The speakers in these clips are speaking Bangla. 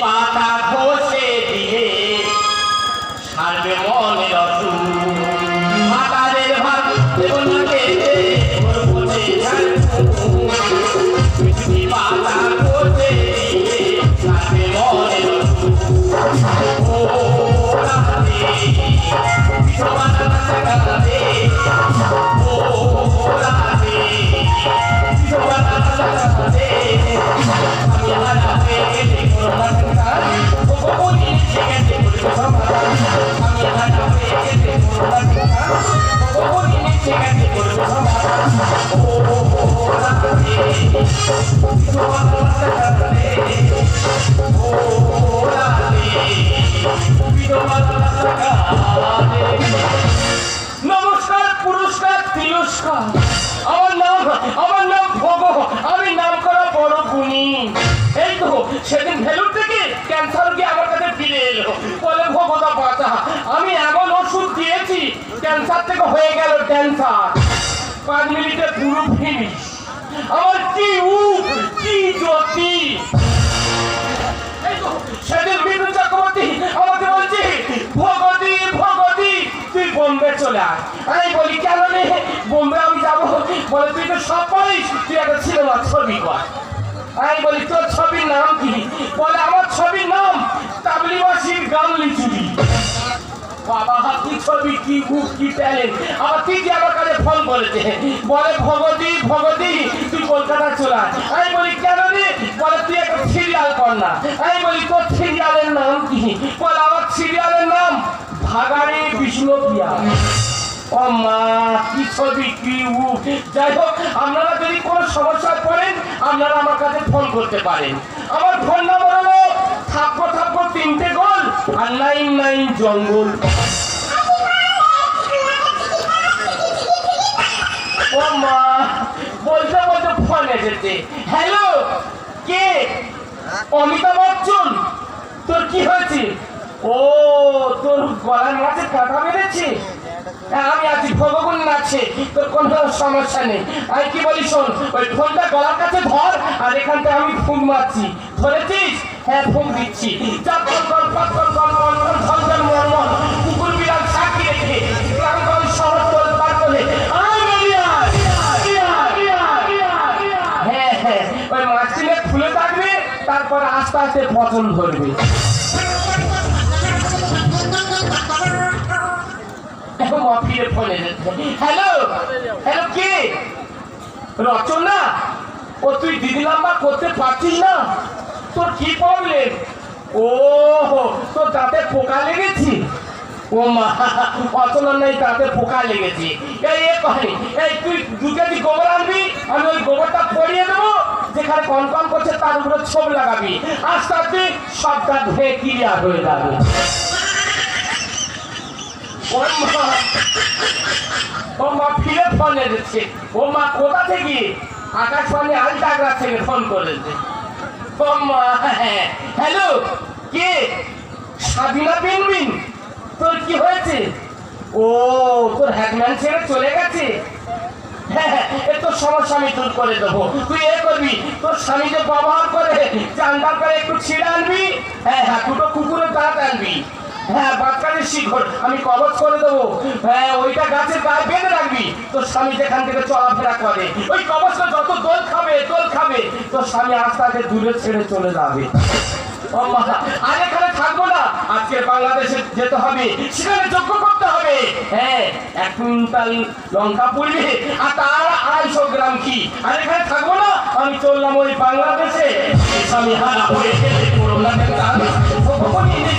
পাতা ঘষে দিয়ে সারবে মনের অসুখ ভাতারের ভাত দেবো না খেতে ওর বসে পৃথিবী পাতা ঘষে দিয়ে সারবে মনের অসুখ ও রাধে। বিশ্বমাতা নমস্কার, পুরস্কার, তিরস্কার। আমার আমার নাম ভগ আমি নাম বড় গুণী। এই তো, সেদিন থেকে ক্যান্সার আমার কাছে ফিরে এলো? বলে ভগদা বাঁচা আমি এমন ওষুধ দিয়েছি, ক্যান্সার থেকে হয়ে গেল ক্যান্সার। পাঁচ মিনিটে পুরো ফিনিশ আমার কি উপ, কি জ্যোতি? সেদিন বিদ্যুৎ চক্রবর্তী আমাকে বলছে ভগতি ভগতি তুই বোম্বে চলে আয়। আমি বলি, কেন রে? বোম্বে আমি যাব? বলে, তুই তো সব পারিস, তুই একটা সিনেমা ছবি কর। আমি বলি, তোর ছবির নাম কি? বলে তাবলিবাসীর গামলি বাবা কি ছবি, কি গুপ কি ট্যালেন্ট আমার দিদি আমার কাছে ফোন করেছে বলে, ভগতি ভগতি, তুই কলকাতা চলে আমি বলি, কেন রে? বলে, তুই একটা সিরিয়াল কর না। আমি বলি, তোর সিরিয়ালের নাম কি? বলে, আমার সিরিয়ালের নাম ভাগাড়ে বিষ্ণুপ্রিয়া। মা, কি ছবি, কি যাই হোক, আপনারা যদি কোনো সমস্যায় পড়েন, আপনারা আমার কাছে ফোন করতে পারেন। আমার ফোন নাম্বার হলো থাপ্পো থাপ্পো তিনটে গোল আর নাইন নাইন জঙ্গল। ও মা ফোন হ্যালো কে? বচ্চন? তোর কি হয়েছে? ও তোর মাঝে হ্যাঁ, আমি আছি তোর সমস্যা নেই। কি বলি শোন ওই ফোনটা কাছে আর আমি ফোন মারছি। ধরেছিস? ফোন দিচ্ছি। যা কল কল কল মল মল কুকুর বিড়াল সাক্ষী রেখে গ্রাম শহর তোল পার করে আয় বেরিয়ে আয়, বেরিয়ে আয়, বেরিয়ে আয়, বেরিয়ে আয়। হ্যাঁ হ্যাঁ ওই মাছটিলে ফুলে তারপর আস্তে আস্তে ধরবে অফিসে হ্যালো হ্যালো কে? রচনা? ও তুই দিদি নাম্বার করতে পারছিস না? তোর কি প্রবলেম ও তোর দাঁতে পোকা লেগেছে? ও মা অচলার নেই দাঁতে পোকা লেগেছে। এই, এ কহানি এই, তুই দু কেজি গোবর আনবি, আমি ওই গোবরটা পরিয়ে দেবো, যেখানে কন কন করছে তার উপরে ছোপ লাগাবি। আস্তে আস্তে সবটা ধুয়ে ক্লিয়ার হয়ে যাবে। ও মা ও মা, ফিরে ফোন এসেছে। ও মা, কোথা থেকে? আকাশবাণী আলটাগ্রা থেকে ফোন করেছে। হ্যালো, কে? সাবিনা বিনবিন তোর কি হয়েছে? ও, তোর হ্যাকম্যান ছেড়ে চলে গেছে? হ্যাঁ হ্যাঁ তোর সমস্যা আমি দূর করে দেবো। তুই এ করবি, তোর স্বামী যে ব্যবহার করে, চান্দার করে একটু ছিঁড়ে আনবি হ্যাঁ হ্যাঁ দুটো কুকুরের দাঁত আনবি। হ্যাঁ আমি কবচ করে দেবো। হ্যাঁ ওইটা গাছের গায়ে বেঁধে রাখবি। তোর স্বামী যেখান থেকে চলাফেরা করে। ওই কবচটা যত দোল খাবে দোল খাবে, তোর স্বামী আস্তে দূরে ছেড়ে চলে যাবে। আর এখানে থাকব না। আজকে বাংলাদেশে যেতে হবে, সেখানে যোগ্য করতে হবে। হ্যাঁ এক কুইন্টাল লঙ্কা পুড়বে, আর তার আড়াইশো গ্রাম কি আর এখানে থাকব না, আমি চললাম ওই বাংলাদেশে। স্বামী হারা হয়ে গেলে ভগবানই নেই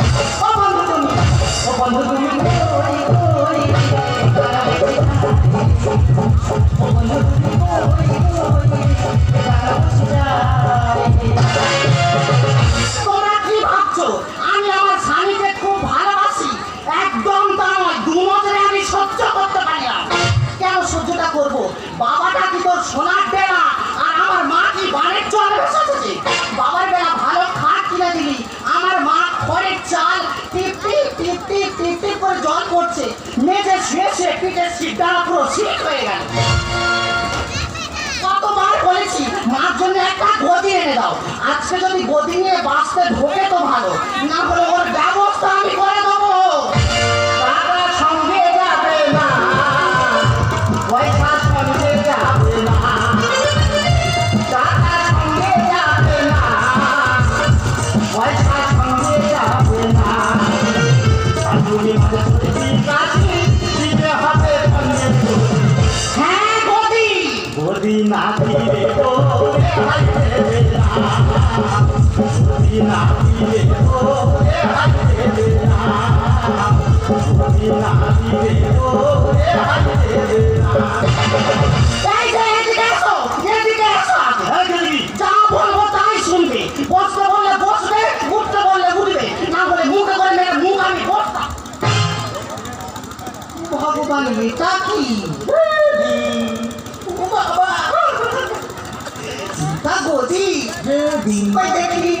পড়ছে মেঝে শেষে পিঠে সিদ্ধা পুরো শীত হয়ে গেল। কতবার বলেছি, মার জন্য একটা গদি এনে দাও। আজকে যদি গদি নিয়ে বাঁচতে ঢোকে তো ভালো, না হলে ওর ব্যবস্থা আমি করে দেবো। ভগবান এটা কি বাবা গদি কই দেখি এই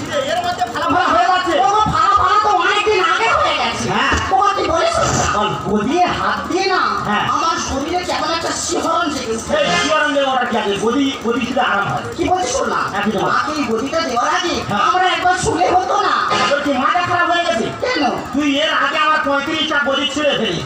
গদিয়ে হাত দিয়ে না হ্যাঁ। আমার শরীরে কেমন একটা শিহরণ জেগেছে। শিয়ারাম দেওয়াটা কি আগে গদি গদি শুধু আরাম হয়। কি বলছিস না হ্যাঁ? মাকে এই গদিটা দেওয়ার আগে হ্যাঁ। আমরা একবার শুনে হতো না। মাথা খারাপ হয়ে গেছে? কেন? তুই এর আগে আমার পঁয়ত্রিশটা গদি ছেড়ে ফেলিস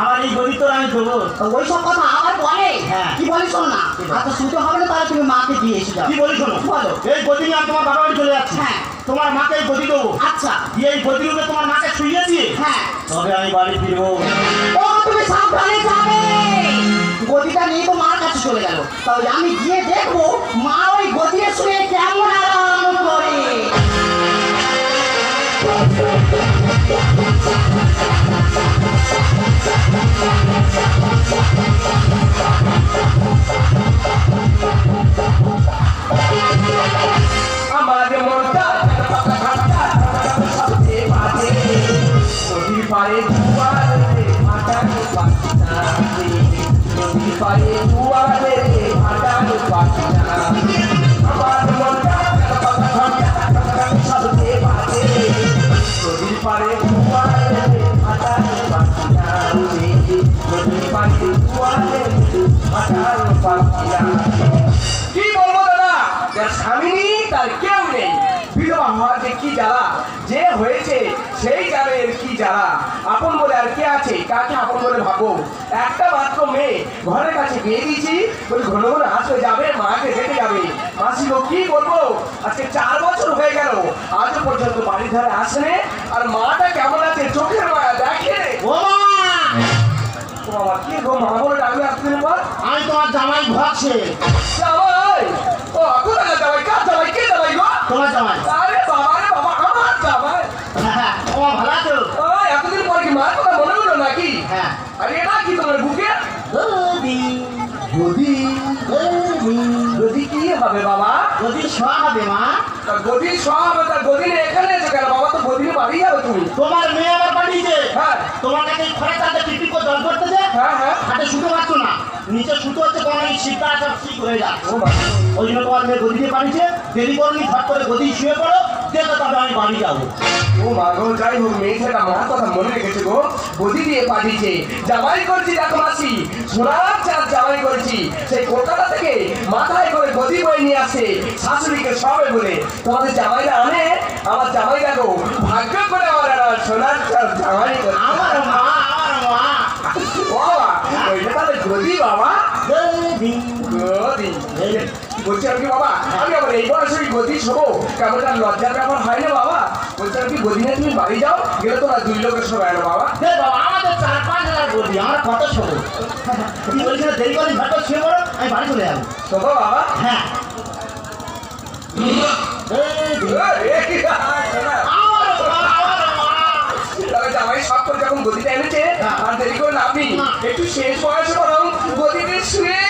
আমার এই তোর আমি দেবো তো ওই সব কথা আবার বলে? হ্যাঁ। কি বলিস শোন না? বল? আচ্ছা শুনতে হবে না তাহলে তুমি মাকে দিয়ে এসে যাও। কি বলি শোনো? বলো। এই গদি নিয়ে আমি তোমার বাবা বাড়ি চলে যাচ্ছি। হ্যাঁ। তোমার মাকে এই গদি দেবো। আচ্ছা। দিয়ে এই গদি রূপে তোমার মাকে দিয়ে হ্যাঁ। তবে আমি বাড়ি ফিরবো। ও তুমি সাবধানে যাবে। গদিটা নিয়ে তো মার কাছে চলে গেল। তাহলে আমি গিয়ে দেখব মা ওই গদিয়ে শুয়ে কেমন আরাম করে। একটা মাত্র মেয়ে। ঘরের কাছে বিয়ে দিয়েছি। বলে ঘন ঘন আসবে যাবে মাকে দেখে যাবে। মাসি কি বলব? আজকে চার বছর হয়ে গেল। আজও পর্যন্ত বাড়ির ধারে আসেনে। আর মাটা কেমন আছে? চোখের মায়া দেখে। ও বাবা কি গো মা বলে ডাকবে আসতে পর আমি তোমার জামাই ভরছে জামাই? ও কোথায় জামাই কার জামাই? কে জামাই গো? তোমার জামাই। আরে বাবা রে বাবা আমার জামাই। ও ভালো আছো? ও এতদিন পর কি মার কথা মনে হলো নাকি? হ্যাঁ। আরে এটা কি তোমার বুকে? গদি গদি গদি গদি কি হবে বাবা? গদি শোয়া হবে মা তা গদি সব তা গদি নিয়ে এখানে এসে বাবা তো গদি বাড়ি যাবে তুমি। তোমার মেয়ে আমার পাঠিয়েছে হ্যাঁ। তোমার করে করতেছে? হ্যাঁ হ্যাঁ। হাতে পারছ না। নিচে শুতে হচ্ছে কোনো এই শীতটা সব ঠিক হয়ে যাচ্ছে ওই জন্য তোমার মেয়ে গদিতে পাঠিয়েছে দেরি করনি ঘট করে গদি শুয়ে পড়ো। দেখো তবে আমি বাড়ি যাব। ও মা যাই হোক মেয়ে ছেলেটা আমার কথা মনে রেখেছে গো। গদি দিয়ে পাঠিয়েছে। জামাই করছি দেখো মাসি। সোনার চাঁদ জামাই করেছি। সেই কলকাতা থেকে মাথায় করে গদি বই নিয়ে আসে শাশুড়িকে সবে বলে তোমাদের জামাইরা আনে? আমার জামাই দেখো ভাগ্য করে আমার সোনার চাঁদ জামাই আমার মা আমার মা। বাবা ওইটা তাহলে গদি বাবা? দেবী। গদি। বলছিলাম কি বাবা? আমি আবার এই বয়সে ওই গদি শোবো কেমন লজ্জার ব্যাপার হয় না বাবা? বলছিলাম কি গদি তুমি বাড়ি যাও গেলে তোমরা দুই লোকের না বাবা। আমাদের চার পাঁচ হাজার গদি আমার কত না দেরি শুয়ে পড়ো আমি বাড়ি চলে যাব। শোবো বাবা হ্যাঁ। জামাই সব করে যখন গদিটা এনেছে আর দেরি আপনি একটু শেষ বয়সে বরং গদিতে শুয়েই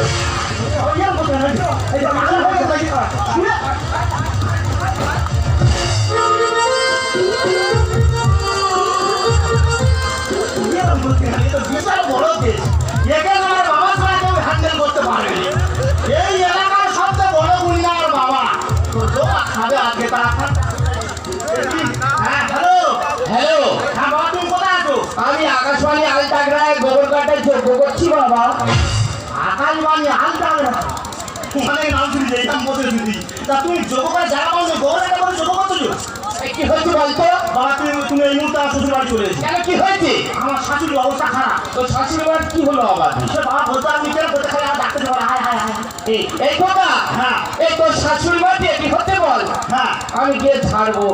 我也不可能叫，哎，干嘛呢？快点快！তা তুমি যোগ করে পাও গোবর একটা করে যোগ করছ কি হয়েছে বলতো? বাবা তুমি তুমি এই মুহূর্তে আমার শ্বশুর বাড়ি চলে কেন কি হয়েছে? আমার শাশুড়ির অবস্থা খারাপ। তো শাশুড়ি মার কি হলো আবার? সে বাবা বলতে আমি কেন করতে খাই আমার ডাক্তার বলে হায় হায় হায় এই এই কথা? হ্যাঁ। এই তোর শাশুড়ি মার কি হতে বল? হ্যাঁ। আমি গিয়ে ছাড়বো।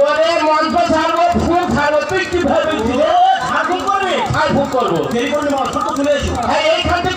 ওরে মন্ত্র ছাড়বো ফুল ছাড়বো তুই কি ভাবি ঝাড়ফুঁক করবে? ভুল করব। দেরি করলে মা ছোট্ট চলে এসো। হ্যাঁ এইখান থেকে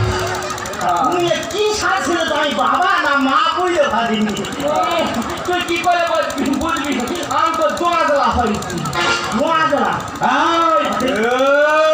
শাসিল আমি বাবা না মা বইলে ভাবিনি। তুই কি করে বুঝবি আমি তো দোয়া দেওয়া হয়েছি। দোয়া দেওয়া? হ্যাঁ।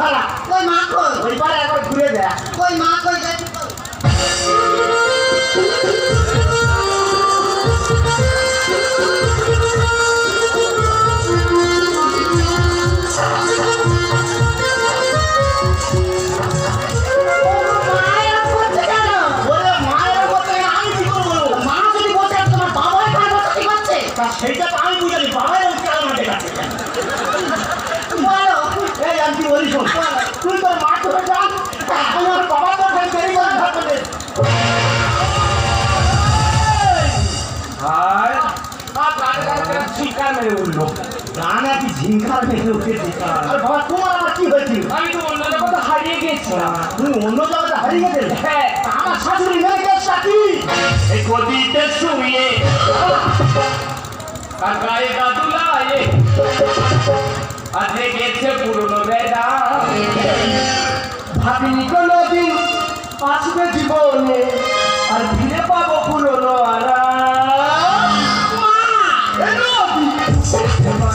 অবস্থা খুব মেরে উঠল গানা কি ঝিঙ্কার মেরে উঠেছে আর বাবা তোমার আমার কি হয়েছিল আমি তো অন্য হারিয়ে গেছিলাম তুমি অন্য জায়গাতে হারিয়ে গেছিলে হ্যাঁ আমার শাশুড়ি মেয়ে গেছে কি? এই গদিতে শুয়ে আর গায়ে গাদুলায়ে আজকে গেছে পুরনো বেড়া। ভাবিনি কোনোদিন আসবে জীবনে আর ফিরে পাবো পুরনো আরাম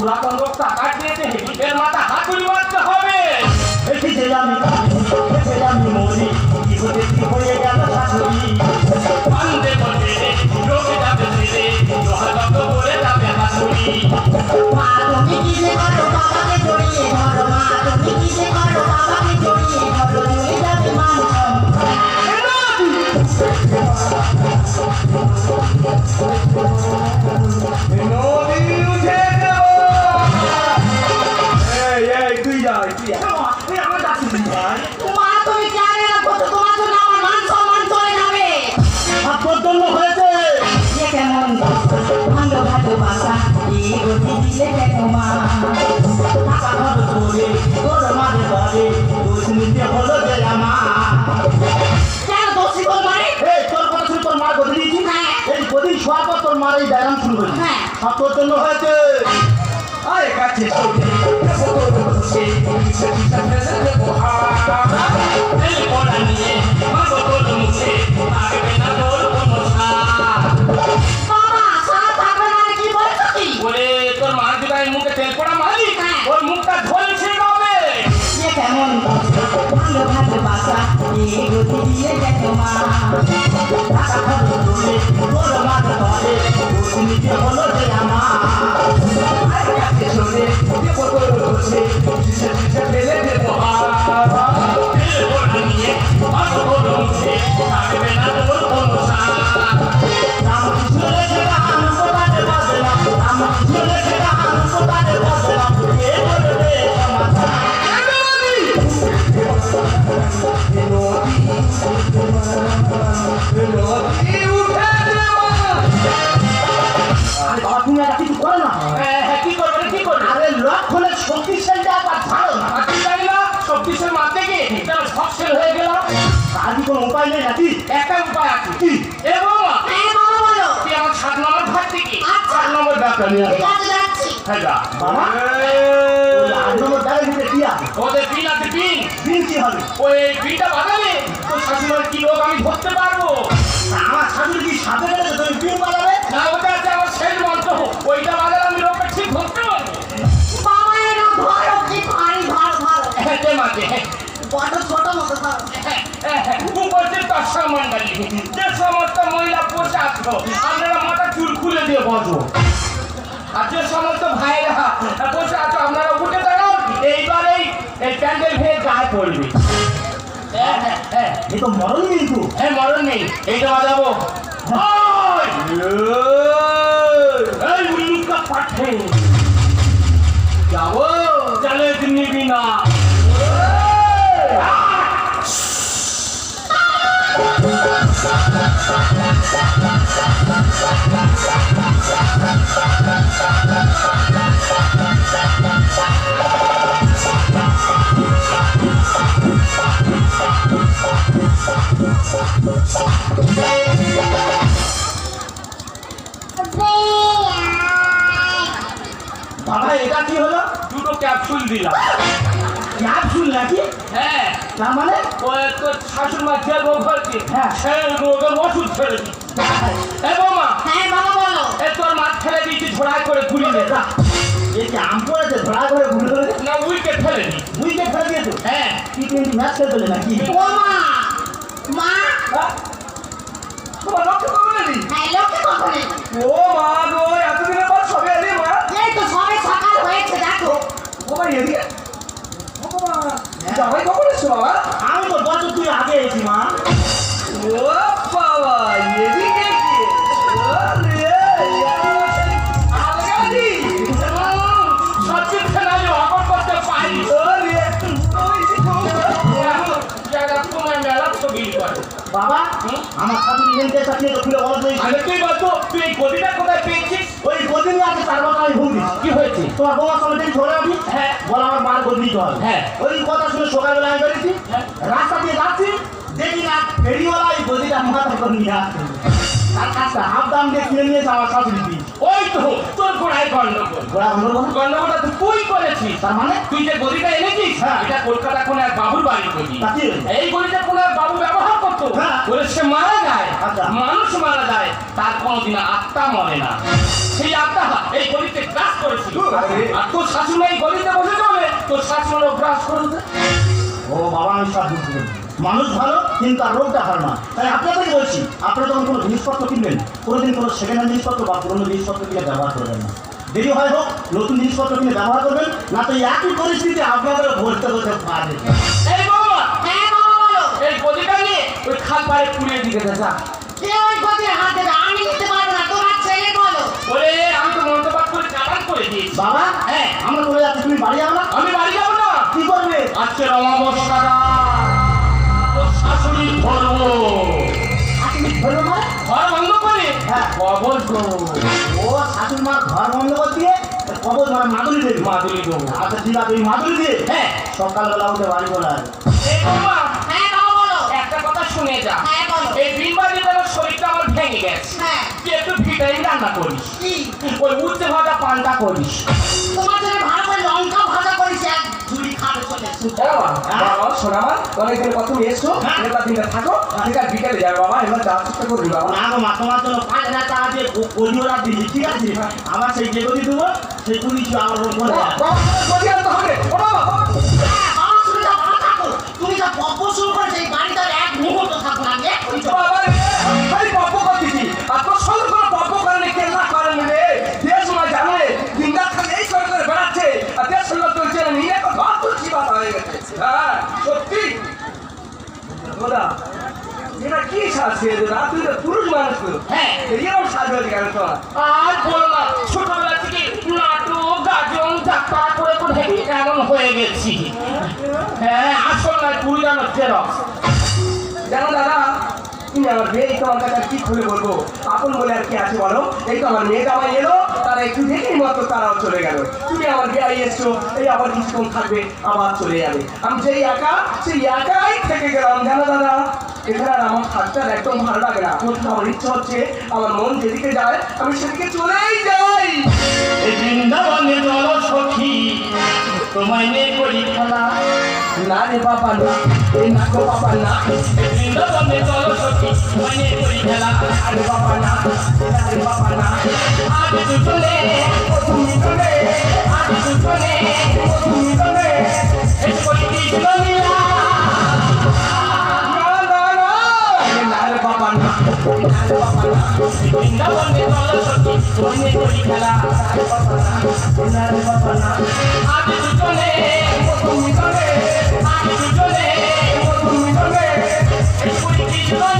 পুরাতন লোক টাকা দিয়েছে হেডিকের মাথা হাতুড়ি মারতে হবে এই যে আমি শোয়ার পর তোর মার এই ব্যায়াম শুরু করি হ্যাঁ। সব জন্য হয়েছে। আরে কাছে। ভালো ভালোবাসা এই গতি দিয়ে কেন মা টাকা খরচ করে মাঝে বাড়ি দোষ নিতে হলো যে আমার কাছে চলে ফটো বসে কিসে কিসে ফেলে দেবো নিয়ে মাগো তোর মুখে আগবে না তোর কোনো ছাপ রামকৃষ্ণ রেখে আনন্দ বাজে বাজলাম রামকৃষ্ণ রেখে আনন্দ বাজে বাজলাম নম্বর নিয়ে ঠিক আছে যাচ্ছি। হ্যাঁ যা। বাবা? আট নম্বর ব্যাগের ভিতরে কি আছে? ওদের পিন আছে পিন দিন কি হবে? ওই পিনটা বাজালে। তোর শাশুড়ির কি লোক আমি ধরতে পারব? আমার শাশুড়ি কি সাথে গেলে তুমি পিন বাজাবে? না ওটা আছে আমার শেষ মন্ত্র ওইটা বাজালে আমি লোকটা ঠিক ধরতে পারব। বাবা কি ভারী হ্যাঁ মাঝে হ্যাঁ। বড় ছোট মতো দর্শক মন্ডলী যে সমস্ত মহিলা বসে আছো। আপনারা মাথা চুল খুলে দিয়ে বসো। আর সমস্ত ভাইরা বসে আছো আপনারা উঠে দাঁড়াও এইবার এই প্যান্ডেল ভেঙে গায়ে পড়বে। হ্যাঁ হ্যাঁ হ্যাঁ এ তো মরণ কিন্তু হ্যাঁ মরণ নেই। এইটা বাজাবো। উল্লুকা পাঠে। যাব। চলে নিবি না বাবা এটা কি হলো দুটো ক্যাপসুল দিলাম নাকি? হ্যাঁ। তার মানে? ও তোর শাশুড় মা যে রোগ হয়েছে হ্যাঁ। সেই রোগের ওষুধ ছেড়ে এ বৌমা। হ্যাঁ বাবা বলো। এ তোর মাছ ফেলে দিয়েছি ঝোড়ায় করে যা। এই যে আম পড়েছে? ধরা করে ঘুরে ধরে না উইকে ফেলে নি উইকেট ফেলে দিয়েছ হ্যাঁ। টি টোয়েন্টি ম্যাচ খেলতে নাকি? ও মা। মা। হ্যাঁ? তোমার লক্ষ্য করবে নি হ্যাঁ লোকে কখন এলো? ও মা গো এতদিনের পর সবে এলি মা? এই তো সবে সকাল হয়েছে দেখো। ও মা এদিকে। ও মা জামাই কখন এসছো বাবা? আমি তো বছর তুই আগে এসি মা। ও বাবা এদিকে বাবা আমার সাথে নিজেকে চাকরি তো বলো তো তুই বলতো তুই পেয়েছিস তার কথা আমি ভুল কি হয়েছে তোমার সঙ্গে দেখি ঝরে আছি হ্যাঁ। বলে আমার মার বদলি নিতে হ্যাঁ। ওই কথা শুনে সকালবেলা আমি বেরিয়েছি হ্যাঁ। রাস্তা দিয়ে যাচ্ছি দেখি না ফেরিওয়ালা ওই গদিটা মাথা করে নিয়ে আসছে তার হাফ দাম দিয়ে কিনে নিয়ে শাশুড়ি ওই তো তোর গোড়ায় গন্ডগোল ঘোড়া হলো বলো গন্ডগোলটা তুই করেছিস তার মানে তুই যে গদিটা এনেছিস হ্যাঁ। এটা কলকাতা কোন এক বাবুর বাড়ির গদি? এই গদিটা কোন এক বাবু ব্যবহার করতো হ্যাঁ। বলে সে মারা যায় আচ্ছা। মানুষ মারা যায় তার কোনোদিন আত্মা মরে না সেই আত্মা এই গদিতে গ্রাস করেছিল আরে। তোর শাশুড়ি এই গদিতে বসে যাবে তোর শাশুড়িও গ্রাস করবে ও বাবা আমি সব বুঝতে। মানুষ ভালো কিন্তু তার রোগটা ভালো না। তাই আপনাদেরকে বলছি আপনারা যখন কোনো জিনিসপত্র কিনবেন কোনোদিন কোনো সেকেন্ড হ্যান্ড জিনিসপত্র বা পুরোনো জিনিসপত্র কিনে ব্যবহার করবেন না। দেরি হয় হোক নতুন জিনিসপত্র কিনে ব্যবহার করবেন না তো একই পরিস্থিতি আপনাদের ভরতে হতে পারে। এই হ্যাঁ বলো গদিটা নিয়ে ওই খাল পাড়ে পুড়িয়ে দিতে যা। কে ওই গদির হাত দেবে আমি নিতে পারব না তোমার ছেলে বলো। ওরে আমি তো করে চালান করে দিয়েছি। বাবা হ্যাঁ। আমরা চলে যাচ্ছি তুমি বাড়ি যাও না। আমি বাড়ি যাব না। কি করবে? আজকে অমাবস্যাটা তোর শাশুড়ির ধর্ম মা ঘর বন্ধ করে। কবর ও শাশুড়ি মার ঘর বন্ধ করে দিয়ে কবর মানে মাদুরি দেবে মাদুরি দেবো আচ্ছা ঠিক আছে ওই মাদুরি দিয়ে হ্যাঁ সকালবেলা উঠে বাড়ি বলো একটা কথা শুনে যা এই দেওয়ার শরীরটা আমার ভেঙে গেছে তুই একটু ভিটামিন রান্না করিস ওই উঠতে ভাজা পান্তা করিস তোমার জন্য ভালো করে লঙ্কা ভাজা করেছি, এক বাবা দিনটা থাকো ঠিক আছে বিকেলে বাবা এবার যাওয়ার চেষ্টা বাবা না গো মা পাঁচ হাজার টাকা দিয়ে কলিওরা দিলি ঠিক আছে আমার সেই যে দেবো সেই গুলি আমার হবে দাদা, এরা কি সাজছে দাদা? তুই তো পুরুষ মানুষ তো। হ্যাঁ। এরাও সাজ হয়েছে কেন তো আর বলো না ছোটবেলা থেকে নাটক গাজন যাত্রা করে করে এমন হয়ে গেছি হ্যাঁ আসল নয় কুড়ি জানো ফেরত জানো দাদা তুমি আমার মেয়ে? কি খুলে বলব? আপন বলে আর কি আছে বলো? এই তো আমার মেয়ে এলো, তারা একটু দেখেই মাত্র তারাও চলে গেল। তুমি আমার বিয়ে এসছো, এই আবার কিছুক্ষণ থাকবে, আবার চলে যাবে। আমি যেই একা, সেই একাই থেকে গেলাম, জানো দাদা? এখানে আমার থাকতে একদম ভালো লাগে না। আমার ইচ্ছা হচ্ছে, আমার মন যেদিকে যায়, আমি সেদিকে চলেই যাই। বৃন্দাবনে তোমায় নিয়ে করি খেলা। না রে বাবা না এই না গো বাবা না বৃন্দাবনে জল সখী নিয়ে করি খেলা আরে বাবা না আরে বাবা না আজ দুজনে তুমি চলে আজ দুজনে। তুমি চলে এই করি কৃষ্ণ লীলা বানা ঢালুয়া বানা বৃন্দাবনে দল সখী বনে করি খেলা ঢালুয়া বানা ঢালুয়া বানা আমি দুজনে তুমি জনে আমি দুজনে তুমি জনে পুরী কি জীবন